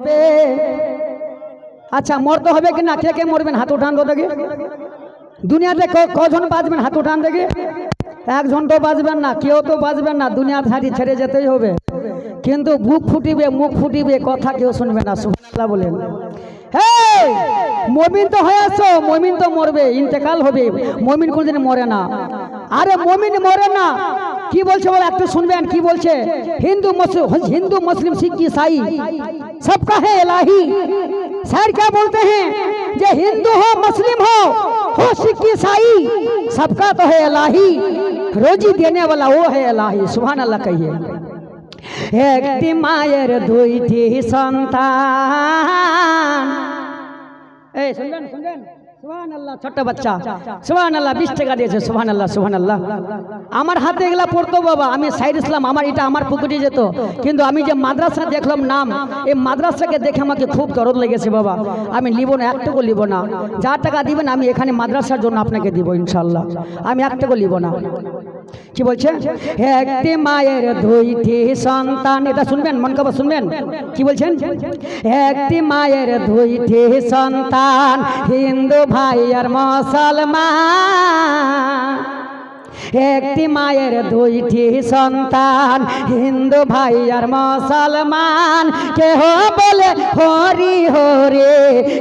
হবে আচ্ছা মরতে হবে কি না? কে কে মরবেন? হাত উঠান তো দেখি। দুনিয়াতে কজন বাঁচবেন? হাত উঠান দেখি। একজন তো বাঁচবেন না, কেউ তো বাঁচবেন না। দুনিয়ার ধারি ছেড়ে যেতেই হবে। কিন্তু বুক ফুটিবে, মুখ ফুটিবে, কথা কেউ শুনবে না, সুবহানাল্লাহ বলেন। মমিন তো হয়ে আসছো মমিন তো মরবে, ইন্তেকাল হবে। মমিন কোনদিন মরে না। আরে মমিন মরে না। কি বলছে বলে একটু শুনবেন কি বলছে হিন্দু মুসলিম हिंदू मुस्लिम सिख ईसाई सबका है इलाही सर क्या बोलते हैं जे हिंदू हो मुस्लिम हो हो सिख ईसाई सबका तो है इलाही रोजी देने वाला वो है इलाही सुभान अल्लाह कहिए একটি মায়ের দুইটি সন্তান এই শুনবেন শুনবেন ছোট্ট বাচ্চা। আল্লাহ বিশ টাকা দিয়েছে আল্লাহ আল্লাহ আমার হাতে এগুলা পড়তো বাবা, আমি সাইড আমার এটা আমার যেত। কিন্তু আমি যে মাদ্রাসা দেখলাম নাম, এই মাদ্রাসাকে দেখে খুব লেগেছে বাবা। আমি নিব না, একটুকু নিব না। টাকা দিবেন আমি এখানে মাদ্রাসার জন্য আপনাকে দিব ইনশাল্লাহ আমি না। কি বলছে? একটি মায়ের দুইটি সন্তান। এটা শুনবেন, মন খবর শুনবেন। কি বলছেন? একটি মায়ের দুইটি সন্তান, হিন্দু ভাই আর মুসলমান। একটি মায়ের দুইটি সন্তান, হিন্দু ভাই আর মুসলমান। কেহ বলে হরি হরে,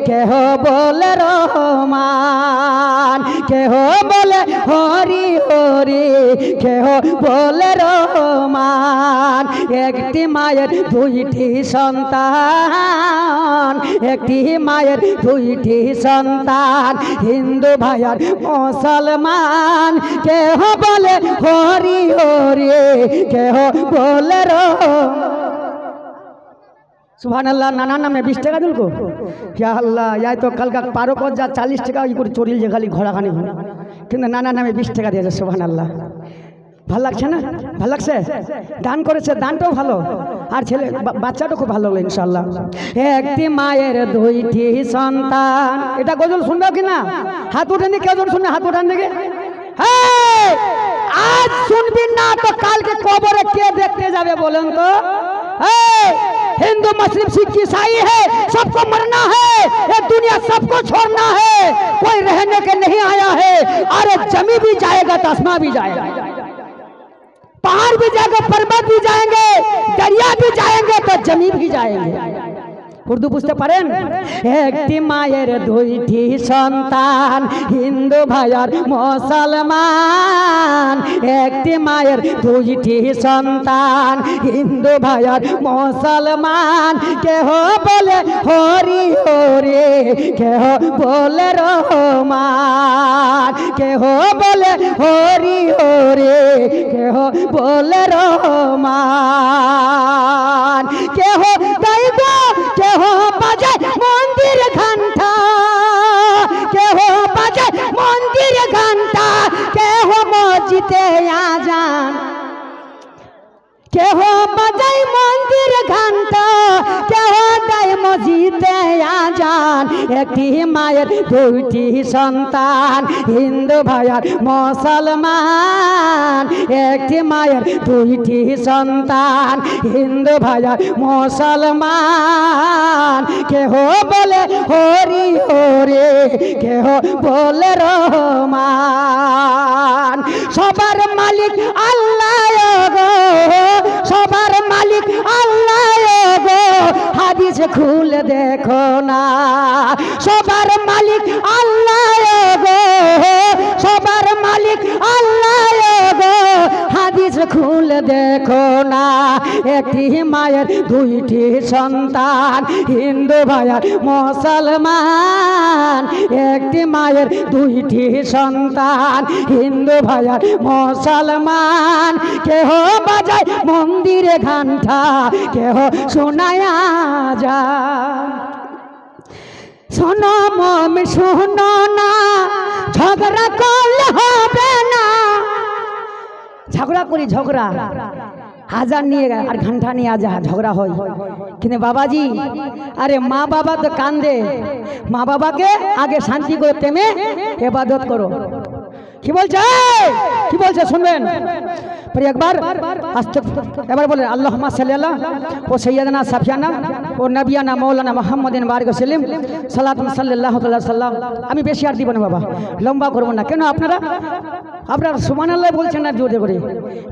কেহ বলে রহমান। কেহ বলে হরি হরে কেহ বলে রহমান? একটি মায়ের দুইটি সন্তান। একটি মায়ের দুইটি সন্তান। হিন্দু ভাই আর মুসলমান। কেহ বলে হরি হরি? কেহ বলে রো সুহান আল্লাহ নানার নামে বিশ টাকা দিল গো ইয়া আল্লাহ ইয়াই তো কালকা পারো যা চালিশ টাকা ই করে চড়িল যে খালি ঘোড়াখানি ঘোড়া কিন্তু নানার নামে বিশ টাকা দিয়েছে সুহান আল্লাহ ভালো লাগছে না? ভালো লাগছে? দান করেছে, দানটাও ভালো। আর ছেলে, বা- বাচ্চাটাও খুব ভালো হলো ইনশাল্লাহ একটি মায়ের দুইটি সন্তান। এটা গজল শুনবে কি না? হাত উঠেনি কেজন শুনবে হাত উঠান দিকে আজ শুনবি না তো কালকে কবরে কে দেখতে যাবে বলেন তো? हिंदू, मुस्लिम, सिख, ईसाई है, सबको मरना है, ये दुनिया सबको छोड़ना है, कोई रहने के नहीं आया है, अरे जमी भी जाएगा तस्मा भी जाएगा, पहाड़ भी जाएगा, पर्वत भी जाएँगे, दरिया भी जाएँगे तो जमी भी जाएँगे। উর্দু বুঝতে পারেন? একটি মায়ের দুইটি সন্তান, হিন্দু ভাইয়ার মুসলমান। একটি মায়ের দুইটি সন্তান, হিন্দু ভাইয়ার মুসলমান। কেহ বলে হরি হরে, কেহ বলে রহমান। কেহ বলে হরি হরে, কেহ বলে রহমান। কেহ মন্দির ঘণ্টা কেহ বাজায় মন্দির ঘণ্টা কেহ মসজিদে আজান। কেহ বাজে মন্দির ঘণ্টা মসজিদে আজান, একটি মায়ের দুইটি সন্তান, হিন্দু ভাইয়ার মুসলমান, একটি মায়ের দুইটি সন্তান, হিন্দু ভাইয়ার মুসলমান। কেহ বলে হরি হরে, কেহ বলে রহমান। সবার মালিক আল্লাহ খুলে দেখো না। সবার মালিক আল্লাহ খুলে দেখো না, একটি মায়ের দুইটি সন্তান, হিন্দু ভাইয়ার মুসলমান। একটি মায়ের দুইটি সন্তান, হিন্দু ভাইয়ার মুসলমান। কেহ বাজায় মন্দিরে ঘণ্টা, কেহ শোনায় যা শোনো মমি, শোনো না, ঝগড়া করলে ঝগড়া করি ঝগড়া হাজার নিয়ে আর ঘণ্টা নিয়ে আজ ঝগড়া হয় কিন্তু বাবাজি আরে মা বাবা তো কান্দে মা বাবাকে আগে শান্তি করে তেমে এবাদত করো কি বলছে কি বলছে শুনবেন পরে একবার আস্তে এবার বলে আল্লাহ সাল্লাহ ও সৈয়দনা সাফিয়ানা ও নবিয়ানা মৌলানা মোহাম্মদিন বারগ সেলিম সাল্লাহ সাল্লাহ সাল্লাম আমি বেশি আর দিব না বাবা, লম্বা করব না। কেন আপনারা আপনারা সুমান আল্লাহ বলছেন না জোরে করে।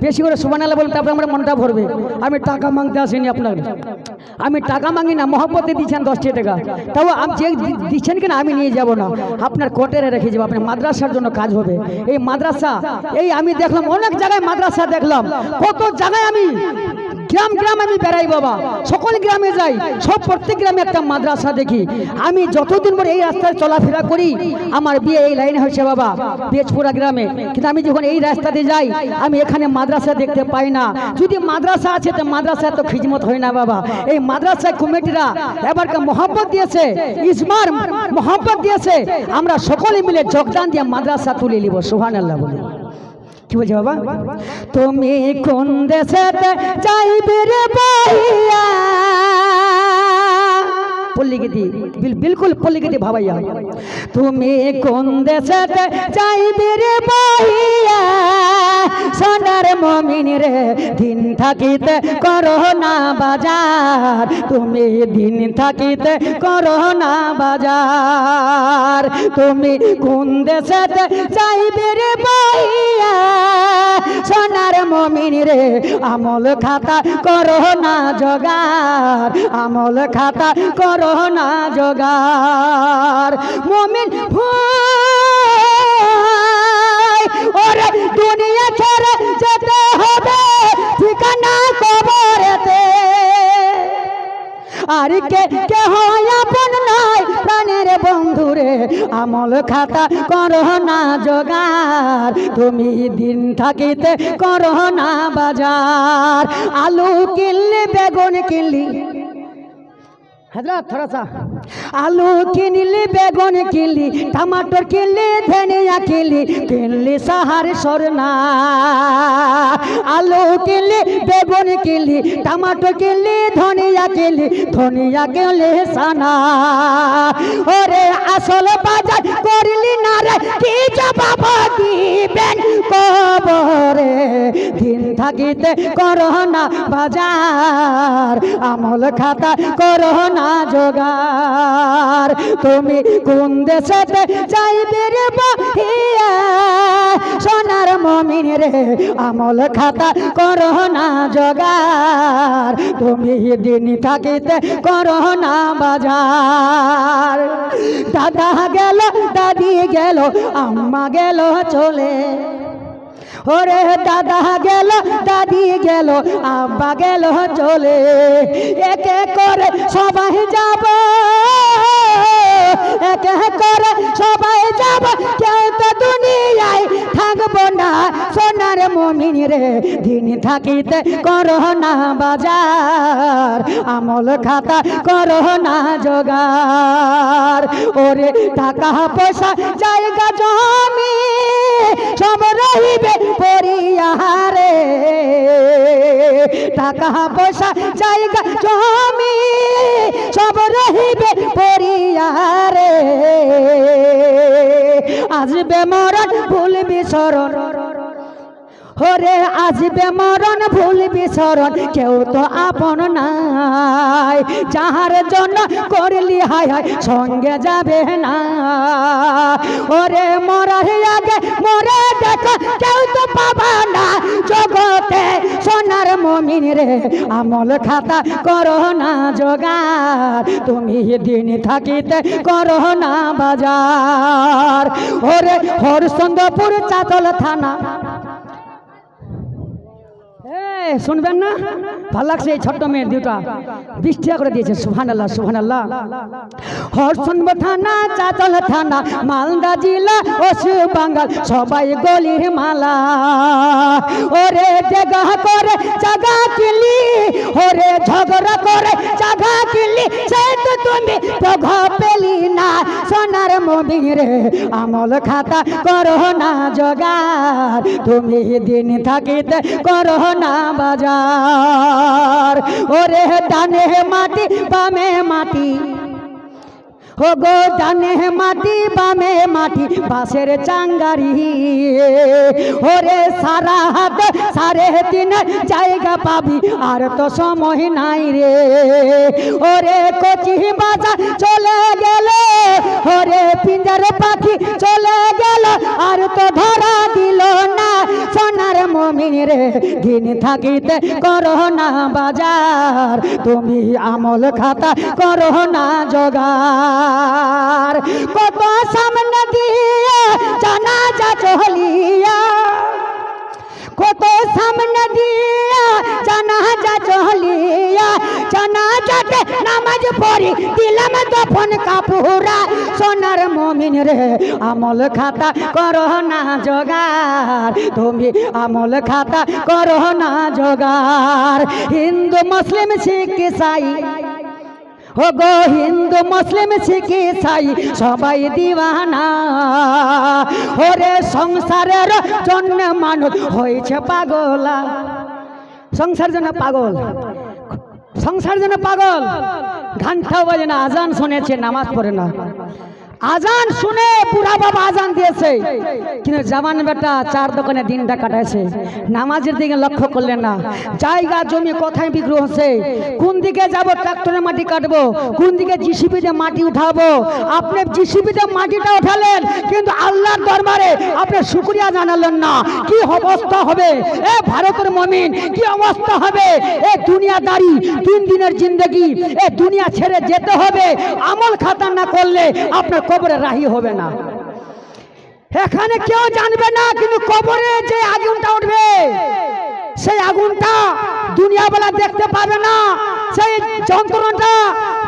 বেশি করে সুমান আল্লাহ বলতে আপনার আমার মনটা ভরবে। আমি টাকা মাংতে আসিনি আপনার। আমি টাকা মাঙ্গি না, মহব্বতে দিচ্ছেন দশটি টাকা। তাও আপনি যে দিচ্ছেন কিনা আমি নিয়ে যাব না। আপনার কোটেরে রেখে যাব, আপনার মাদ্রাসার জন্য কাজ হবে। এই মাদ্রাসা এই আমি দেখলাম অনেক জায়গায় মাদ্রাসা দেখলাম, কত জায়গায় আমি গ্রাম গ্রাম আমি বেড়াই বাবা। সকল গ্রামে যাই, সব প্রত্যেক গ্রামে একটা মাদ্রাসা দেখি। আমি যতদিন পরে এই রাস্তায় চলাফেরা করি, আমার বিয়ে এই লাইনে হয়েছে বাবা পেজপুরা গ্রামে। কিন্তু আমি যখন এই রাস্তাতে যাই, আমি এখানে মাদ্রাসা দেখতে পাই না। যদি মাদ্রাসা আছে, তো মাদ্রাসা এত খিজমত হয় না বাবা। এই মাদ্রাসা কমিটিরা এবারকে মোহাম্মত দিয়েছে ইসমার মোহাম্মত দিয়েছে। আমরা সকলে মিলে যোগদান দিয়ে মাদ্রাসা তুলে নিব সুহান আল্লাহ কি বলছে বাবা? তুমি কোন দেশেতে চাইবে রে ভাইয়া? পল্লিগীতি, বিল- বিলকুল পল্লিগীতি ভাবাইয়া। তুমি কোন দেশেতে চাইবে রে মমিন রে, দিন থাকিতে করো না বাজার। তুমি দিন থাকিতে করো না বাজার। তুমি কোন দেশেতে চাইবে রে ভাইয়া? সোনার মমিন রে, আমল খাতা করো না জগার আমল খাতা করো না জগার মমিন ভাই, ওরে দুনিয়া ছেড়ে যেতে আর কে কে হয় আপন নয় প্রাণের বন্ধুরে, আমল খাতা করো না জোগার তুমি দিন থাকিতে করো না বাজার। আলু কিনলি, বেগুন কিনলি। হাজরা, থোড়া আলু কিনলি, বেগুন কিনলি টমাটোর কিনলি, ধনিয়া কিনলি কিনলি সাহার সরনা আলু কিনলি, বেগুন কিনলি, টমাটো কিনলি, ধনিয়া কিনলি ধনিয়া কিনলি সানা। ওরে আসল বাজার করলি না রে, কি জবাব দিবেন কবরে? দিন থাকিতে করো না বাজার, আমল খাতা করো না জোগার তুমি কোন দেশেতে যাইবে রে সোনার মমিন রে, আমল খাতা করো না জোগার তুমি দিন থাকিতে করো না বাজার। দাদা গেল, দাদি গেল, আম্মা গেল, চলে। ওরে দাদা গেল দাদি গেল আব্বা গেল চলে। একে করে সবাই যাব। সোনার মমিন রে, দিন থাকিতে করো না বাজার। আমল খাতা করো না জোগার ওরে টাকা, পয়সা, জায়গা, জমি সব রহিবে পরিয়ারে টাকা পয়সা জায়গা জমি সব রহিবে পরিয়ারে। আসবে মরণ ভুলবি শরণ ওরে আসবে মরণ ভুলবি শরণ কেউ তো আপন নাই। যাহার জন্য করলি হায় হায়, সঙ্গে যাবে না। ওরে মরার আগে মরে দেখো, কেউ তো পাবা না। জগতে সোনার মমিন রে, আমল খাতা করো না জোগার তুমি দিন থাকিতে করো না বাজার। ওরে হরচন্দ্রপুর চাতল থানা। Yeah. শুনবেন না? ভালো লাগছে এই ছোট্ট মেয়ের দুটা। বিশ টাকা করে দিয়েছে সুহান আল্লাহ সুহান আল্লাহ হরসনব থানা চাতল থানা, মালদা জেলা ওসু বাঙ্গাল, সবাই গলির মালা। ওরে জাগা করে, জাগা কিলি, ওরে ঝগড়া করে, জাগা কিলি, সে তো তুমি প্রভাব পেলি না। সোনার মমিন রে আমল খাতা করো না জগার তুমি দিন থাকিতে করো না বাজার। ওরে ডানে মাটি, বামে মাটি। ও গো ডানে মাটি, বামে মাটি বাসের চাঙ্গারি। ওরে সারা হাত, সাড়ে তিন জায়গা পাবি, আর তো সময় নাই রে। ওরে কচি বাজা চলে গেল, ওরে পিঞ্জার পাখি চলে গেল, আর তো ধরা দিল না। সোনার গিন থাকিতে করো না বাজার। তুমি আমল খাতা করো না জোগার কত সামনে দিয়ে জানা যা চলিয়া কত সামনে দিয়া, জানা যা চলিয়া, জানা যাতে নামাজ পড়ি, দিলাম দফন কাপুরা। সোনার মমিন রে, আমল খাতা করো না জোগার তুমি আমল খাতা করো না জোগার হিন্দু, মুসলিম, শিখ, ইসাই। ও গো হিন্দু মুসলিম শিখ ইসাই সবাই দিওয়ানা। ওরে সংসারের জন্য মানুষ হয়েছে পাগলা। সংসার জন্য পাগল। সংসার জন্য পাগল। ঘান্টা বাজে না, আজান শুনেছে, নামাজ পড়ে না। আজান শুনে বুড়া বাবা আজান দিয়েছে। কিন্তু জামান বেটা চার দোকানে দিনটা কাটাইছে। নামাজের দিকে লক্ষ্য করলেন না। জায়গা, জমি কোথায় বিক্রি হচ্ছে? কোন দিকে যাব ট্রাক্টরে মাটি কাটবো? কোন দিকে জিসিপিতে মাটি উঠাবো? আপনি জিসিপিতে মাটিটা উঠালেন, কিন্তু আল্লাহর দরবারে আপনি শুক্রিয়া জানালেন না। কি অবস্থা হবে? এ ভারতের মমিন, কি অবস্থা হবে? এ দুনিয়াদারি, তিন দিনের জিন্দগি, এ দুনিয়া ছেড়ে যেতে হবে। আমল খাতা না করলে আপনার কবরে রাহি হবে না। এখানে কেউ জানবে না, কিন্তু কবরে যে আগুনটা উঠবে, সেই আগুনটা দুনিয়াবেলা দেখতে পাবে না, সেই যন্ত্রণাটা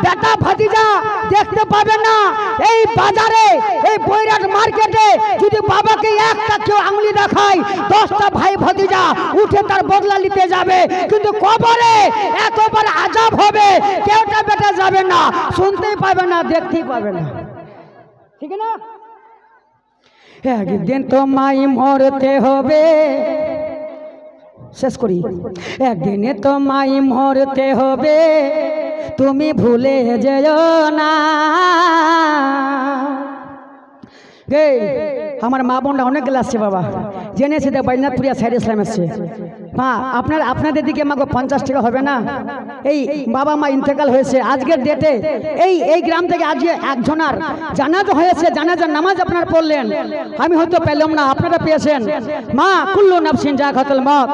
বেটা ভাতিজা দেখতে পাবে না। এই বাজারে, এই বৈরাট মার্কেটে যদি বাবাকে একটা কেউ আঙুলি দেখায়, দশটা ভাই ভাতিজা উঠে তার বদলা নিতে যাবে। কিন্তু কবরে এতবার আজাব হবে, কেউটা বেটা যাবে না, শুনতেই পাবে না, দেখতেই পাবে না। ঠিক না? একদিন তোমায় মরতে হবে। শেষ করি। একদিনে তোমায় মরতে হবে। তুমি ভুলে যেও না। আমার মা বোনরা অনেক গেলে আসছে বাবা। জেনেছে দেখ বাইনাথপুরিয়া সাইড ইসলাম এসছে। মা আপনার আপনাদের দিকে মাগো পঞ্চাশ টাকা হবে না? এই বাবা মা ইন্তেকাল হয়েছে আজকের ডেটে এই এই গ্রাম থেকে আজকে একজনার জানাজ হয়েছে জানাজার নামাজ আপনার পড়লেন। আমি হয়তো পেলাম না আপনারা পেয়েছেন। মা কুল্লু নাফসিন যা খতল মত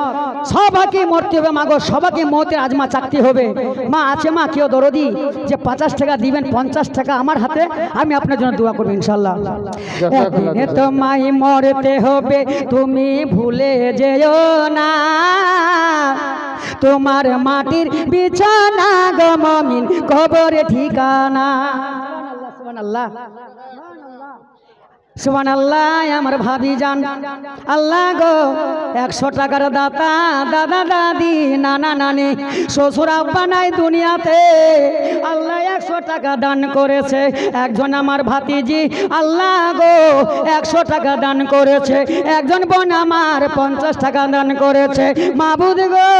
সবাইকে মরতে হবে মাগো সবাইকে মতের আজমা চাকতি হবে। মা আছে মা কেউ দরদি যে পঞ্চাশ টাকা দিবেন পঞ্চাশ টাকা আমার হাতে আমি আপনার জন্য দোয়া করব ইনশাল্লাহ। একদিনে তোমায় মরতে হবে তুমি ভুলে যেও না। তোমার মাটির বিছানা গমিন কবরে ঠিকানা। আল্লাহ সুবান আল্লাহ আমার ভাবি যান। আল্লাহ গো, একশো টাকার দাতা, দাদা, দাদি, নানা, নানি, শ্বশুর, আব্বা নাই দুনিয়াতে। আল্লাহ একশো টাকা দান করেছে। একজন আমার ভাতিজি, আল্লাহ গো, একশো টাকা দান করেছে। একজন বোন আমার পঞ্চাশ টাকা দান করেছে। মাবুদ গো,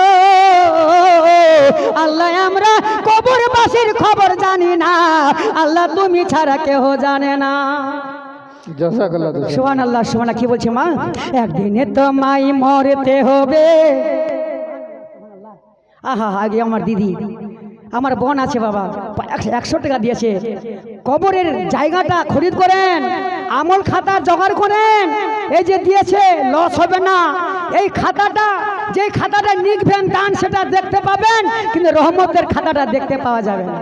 আল্লাহ আমরা কবর কবরবাসীর খবর জানি না। আল্লাহ তুমি ছাড়া কেহ জানে না। সোহান আল্লাহ সোহানা কি বলছে মা? একদিনে তোমায় মরতে হবে। আহা, আগে আমার দিদি, আমার বোন আছে বাবা, একশো টাকা দিয়েছে। কবরের জায়গাটা খরিদ করেন, আমল খাতা জোগাড় করেন। এই যে দিয়েছে, লস হবে না। এই খাতাটা যে খাতাটা লিখবেন দান সেটা দেখতে পাবেন, কিন্তু রহমতের খাতাটা দেখতে পাওয়া যাবে না।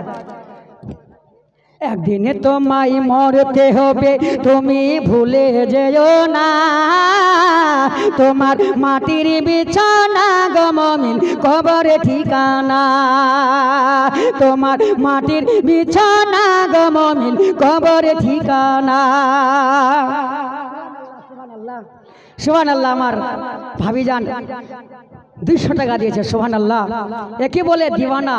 একদিনে তোমায় মরতে হবে, তুমি ভুলে যেও না। তোমার মাটির বিছানা গমমিন কবরে ঠিকানা। তোমার মাটির বিছানা গমমিন কবরে ঠিকানা। সোহান আল্লাহ আমার ভাবি যান দুইশো টাকা দিয়েছে সোহান আল্লাহ একে বলে দিওয়ানা।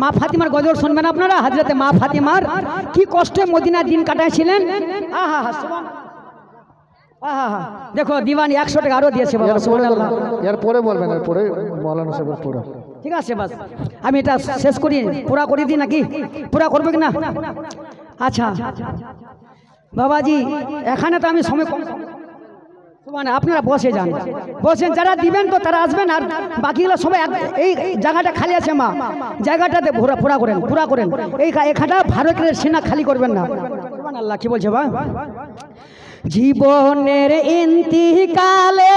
মা ফাতিমার গজল শুনবেন আপনারা? হাজরতে মা ফাতিমার কি কষ্টে মদিনা দিন কাটাইছিলেন? আহা হা সোহান দেখো দিওয়ানি একশো টাকা আরও দিয়েছে বাবা এর সোহান পরে আল্লাহ বলবেন, এর পরে বলবেন পরে মৌলানা সাহেবের পরে। ঠিক আছে বাস। আমি এটা শেষ করি। পুরা করে দিই নাকি? পুরা করবে কি না? আচ্ছা। বাবাজি এখানে তো আমি সময় কম মানে আপনারা বসে যান। বসেন, যারা দিবেন তো তারা আসবেন, আর বাকিগুলো সবাই এই জায়গাটা খালি আছে মা। জায়গাটাতে পুরা পুরা করেন পুরা করেন। এই এখানটা ভারতের সেনা খালি করবেন না। আল্লাহ কি বলছে বা জীবনের ইন্তিকালে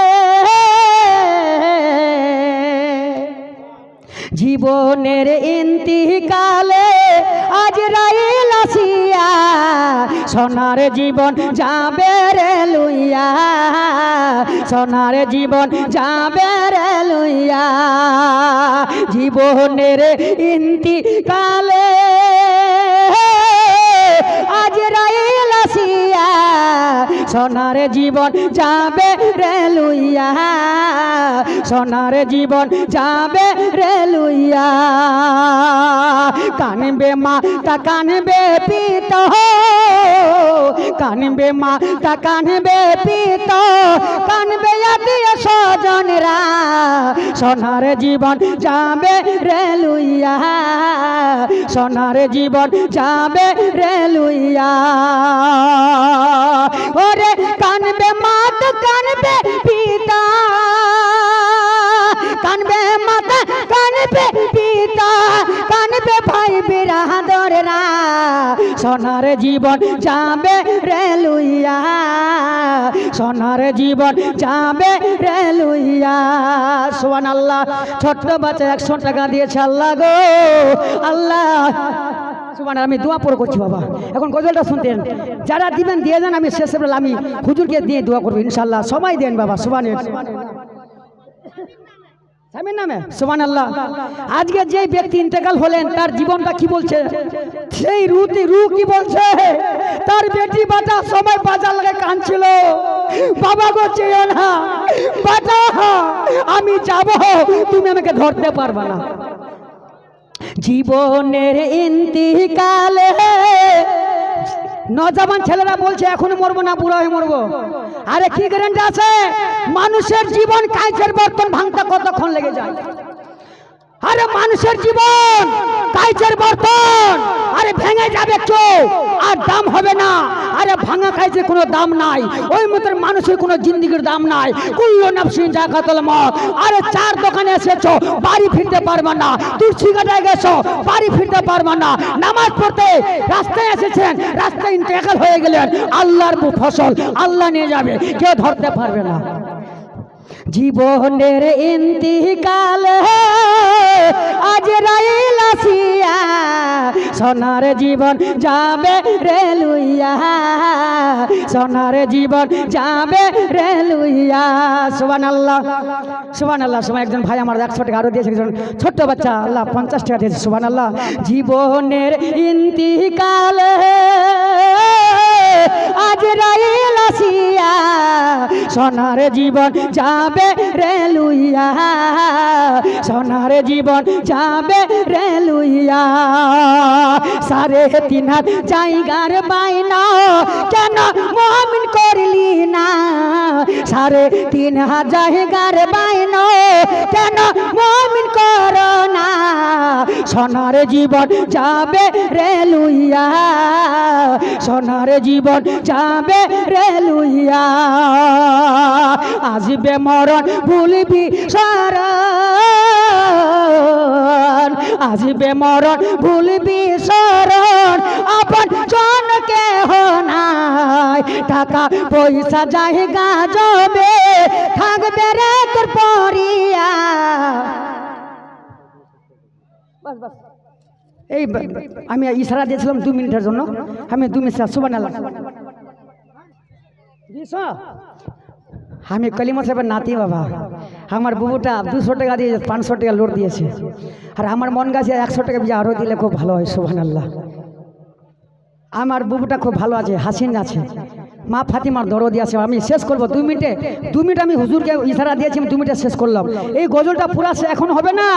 জীবনের ইন্তিকালে আজ রাইল আসিয়া সোনার জীবন যাবে রে লুইয়া সোনার জীবন যাবে রে লুইয়া। জীবনের ইন্তিকালে আজ সোনার জীবন যাবে রে লুইয়া। সোনার জীবন যাবে রে লুইয়া। কানবে মা তা কানবে পিত। কানবে মা তা কানবে পিত। কানবে আত্মীয় স্বজনরা। সোনার জীবন যাবে রে লুইয়া। সোনার জীবন যাবে রে লুইয়া। কানবে পিতা। কানবে মাতা, কানবে পিতা। কানবে ভাই বিরাদররা সোনার জীবন যাবে রে লুইয়া। সোনার জীবন যাবে রে লুইয়া। সোহান আল্লাহ ছোট্ট বাচ্চা একশো টাকা দিয়েছে আল্লাহ গো। আল্লাহ। সুবান আমি দোয়া পড়ে করছি বাবা। এখন গজলটা শুনতেন। যারা দিবেন, দিয়ে যান, আমি শেষে আমি হুজুরকে দিয়ে দোয়া করব ইনশাল্লাহ সবাই দেন বাবা সুবানের স্বামীর নামে? সুবান আল্লাহ আজকে যে ব্যক্তি ইন্তেকাল হলেন, তার জীবনটা কি বলছে? সেই রুতি রু কি বলছে? তার বেটি বাটা সবাই বাজার লাগে কাঁদছিল। বাবা গো, চেয়েও না। বাটা, আমি যাব। তুমি আমাকে ধরতে পারবা না। জীবনের ইন্তিকালে। নজাবান ছেলেরা বলছে, এখন মরবো না, বুড়ো হয়ে মরবো। আরে কি গ্যারান্টি আছে? মানুষের জীবন কাঁচের বর্তন ভাঙতে কতক্ষণ লেগে যায়? আরে মানুষের জীবন কাইচের বর্তন, আরে ভেঙে যাবে চোখ, আর দাম হবে না। আরে ভাঙা খাইছে কোনো দাম নাই, ওই মতন মানুষের কোনো জিন্দিগির দাম নাই। কুল্লো নাফসিন জাকাতুল মত আরে চার দোকানে এসেছ, বাড়ি ফিরতে পারবে না। তুলসী কাটায় গেছো, বাড়ি ফিরতে পারবে না। নামাজ পড়তে রাস্তায় এসেছেন, রাস্তায় ইন্তেকাল হয়ে গেলেন। আল্লাহর ফসল আল্লাহ নিয়ে যাবে, কেউ ধরতে পারবে না। জীবনের ইন্তিকাল আজ রাইল আসিয়া, সোনার জীবন যাবে রে লুইয়া। সোনার জীবন যাবে রে লুইয়া। সুবান আল্লাহ সুবান আল্লাহ সময় একজন ভাই আমার একশো টাকা আরও দিয়েছে, একজন ছোট্ট বাচ্চা, আল্লাহ, পঞ্চাশ টাকা দিয়েছে সুবান আল্লাহ জীবনের ইন্তিকাল আজ রাইল আসিয়া সোনার জীবন যাবে রে লুইয়া, সোনার জীবন যাবে রে লুইয়া। সাড়ে তিন হাত জায়গার বাইনা, কেন না সাড়ে তিন হাজার গারে বাইন, কেন মমিন করো না? সোনার জীবন যাবে রে লুইয়া, সোনার জীবন যাবে রে লুইয়া। আসবে মরণ ভুলবি শরণ আসবে মরণ ভুলবি শরণ আপন জনকে নাই। টাকা, পয়সা, জায়গা জবে থাকবে রে তোর পরিয়া। এই আমি ইশারা দিয়েছিলাম দু মিনিটের জন্য। আমি দু মিনিট সুবান আমি কলিমা সাহেবের নাতি বাবা। আমার বুবুটা দুশো টাকা দিয়ে পাঁচশো টাকা লোড দিয়েছে। আর আমার মন গাছে একশো টাকা দিয়ে আরও দিলে খুব ভালো হয় সুবান আল্লাহ আমার বুবুটা খুব ভালো আছে হাসিন আছে। মা ফাতিমার দরদি আছে, আমি শেষ করব। দুই মিনিটে দু মিনিট আমি হুজুরকে ইশারা দিয়েছি, আমি দু মিনিটে শেষ করলাম। এই গজলটা পুরা এখন হবে না।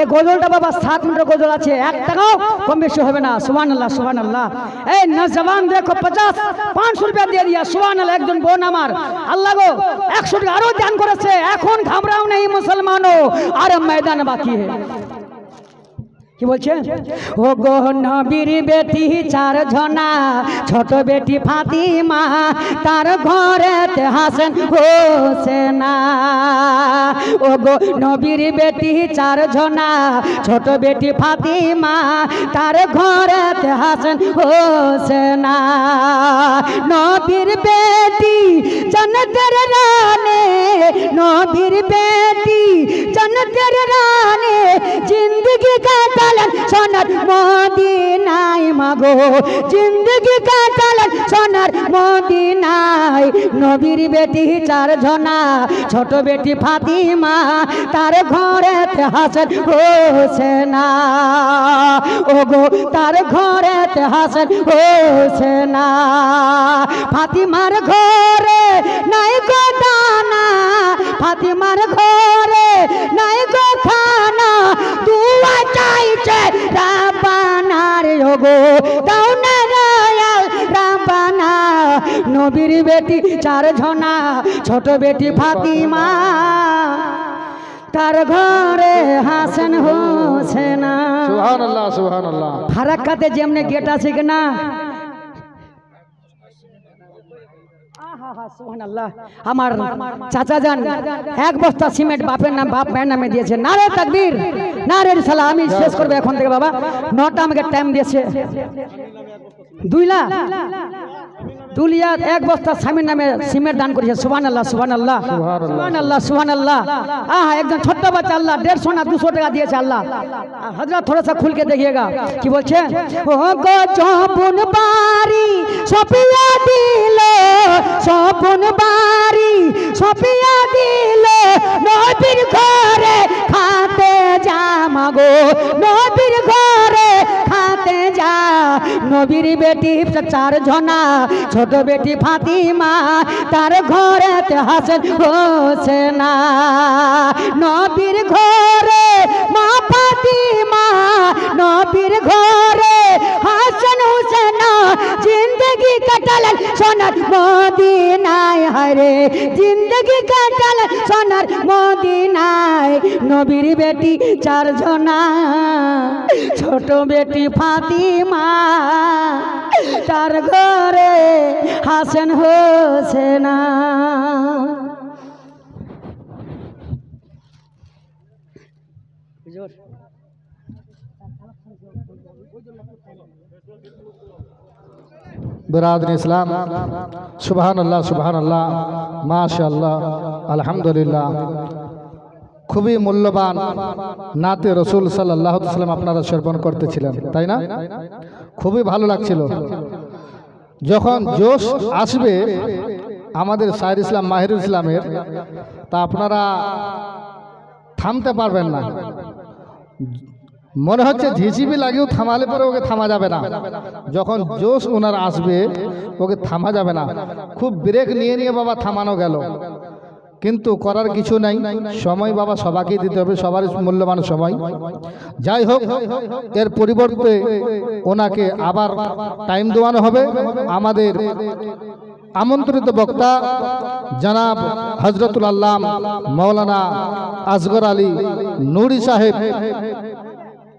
এই গজলটা বাবা সাত মিনিটের গজল আছে, এক টাকাও কম বেশি হবে না। সুবান আল্লাহ সুবান আল্লাহ এই নজওয়ান দেখো পচাস পাঁচশো রুপিয়া দিয়ে দিয়া সুবান আল্লাহ একজন বোন আমার। আল্লাহ গো, একশো টাকা আরও দান করেছে। এখন ঘামরাও নেই মুসলমানও। আর ময়দান বাকি হে। কি বলছে ও গো নবীর বেটি চার ঝনা ছোট বেটি ফাতিমা, তার ঘরেতে হাসেন হোসেনা ও গো নবীর বেটি চার ঝনা ছোট বেটি ফাতিমা, তার ঘরেতে হাসেন হোসেনা নবীর বেটি জনতের রানে, নবীর বেটি জনতের রানে, জিন্দগি কাটালেন সোনার মদিনায়, মাগো। জিন্দগি কাটালেন সোনার মদিনায়। নবীর বেটি চার ঝনা ছোট বেটি ফাতিমা, তার ঘরেতে হাসেন হোসেনা। ও গো তার ঘরেতে হাসেন হোসেনা। ফাতিমার ঘরে নাই গো দানা, ফাতিমার গো দাও না রয়াল রাবানা নবীর বেটি চার ঝনা। ছোট বেটি ফাতিমা। তার ঘরে হাসেন হোসেনা। সুহান আল্লাহ ফারাক্কাতে যেমনি গেট আছে কিনা? আমার চাচা যান, এক বস্তা সিমেন্ট বাপের নাম, বাপ মায়ের নামে দিয়েছে। না রে তাকবীর না রে সালা আমি শেষ করব এখন থেকে, বাবা। নটা আমাকে টাইম দিয়েছে। দুই লাখ। তুলিয়াত এক বস্তা স্বামীর নামে সিমের দান করেছে। সুবান আল্লাহ সুবান আল্লাহ সুবান আল্লাহ সুবান আল্লাহ আহ একজন ছোট্ট বাচ্চা আল্লাহ দেড়শো না দুশো টাকা দিয়েছে আল্লাহ। হাজরা থোড়া সা খুলকে দেখিয়েগা কি বলছে? ও গো চপন বাড়ি সপিয়া দিল সপন বাড়ি সপিয়া দিল নবীর ঘরে খাতে যা মাগো নবীর ঘরে খাতে যা। নবীর বেটি চার ঝনা ছোট বেটি ফাতিমা তার ঘরে হাসেন হোসেনা নবীর ঘরে মা ফাতিমা নবীর ঘরে হাসন হুসেনা জিন্দগি কাটালেন সোনার মদিনায়। হারে জিন্দগি কাটালেন সোনার মদিনায়। নবীর বেটি চার জনা ছোট বেটি ফাতিমা। তার ঘরে হাসেন হোসেনা। বিরাদিন ইসলাম। সুবাহান আল্লাহ সুবাহান আল্লাহ মাশাল্লাহ আলহামদুলিল্লাহ। খুবই মূল্যবান নাতে রসুল সাল্লাহ আপনারা শ্রবণ করতেছিলেন, তাই না? খুবই ভালো লাগছিল। যখন জোশ আসবে আমাদের সাহির ইসলাম, মাহিরুল ইসলামের, তা আপনারা থামতে পারবেন না। মনে হচ্ছে ঝিঝিবি লাগেও থামালে পরে ওকে থামা যাবে না। যখন জোশ ওনার আসবে, ওকে থামা যাবে না। খুব ব্রেক নিয়ে নিয়ে বাবা থামানো গেল। কিন্তু করার কিছু নাই। সময় বাবা সবাইকে দিতে হবে, সবার মূল্যবান সময়। যাই হোক, এর পরিবর্তে ওনাকে আবার টাইম দেওয়ানো হবে। আমাদের আমন্ত্রিত বক্তা জনাব হজরতুল আল্লাম মৌলানা আসগর আলী নুরি সাহেব।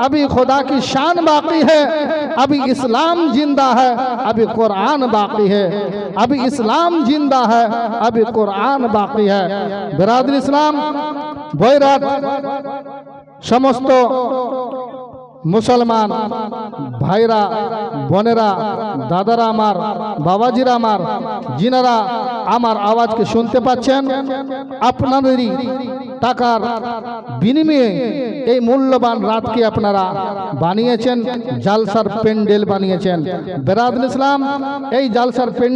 अभी खुदा की शान बाकी है अभी इस्लाम जिंदा है अभी कुरान बाकी है अभी इस्लाम जिंदा है अभी कुरान बाकी है बिरादर इस्लाम বৈরাট সমস্ত মুসলমান ভাইরা বোনেরা দাদারা আমার বাবাজিরা আমার যিনারা আমার আওয়াজকে শুনতে পাচ্ছেন আপনাদেরই টাকার বিনিময়ে এই মূল্যবান রাতকে আপনারা বানিয়েছেন, জালসার প্যান্ডেল বানিয়েছেন। বেরাদুল ইসলাম, এই জালসার পেন্ডেল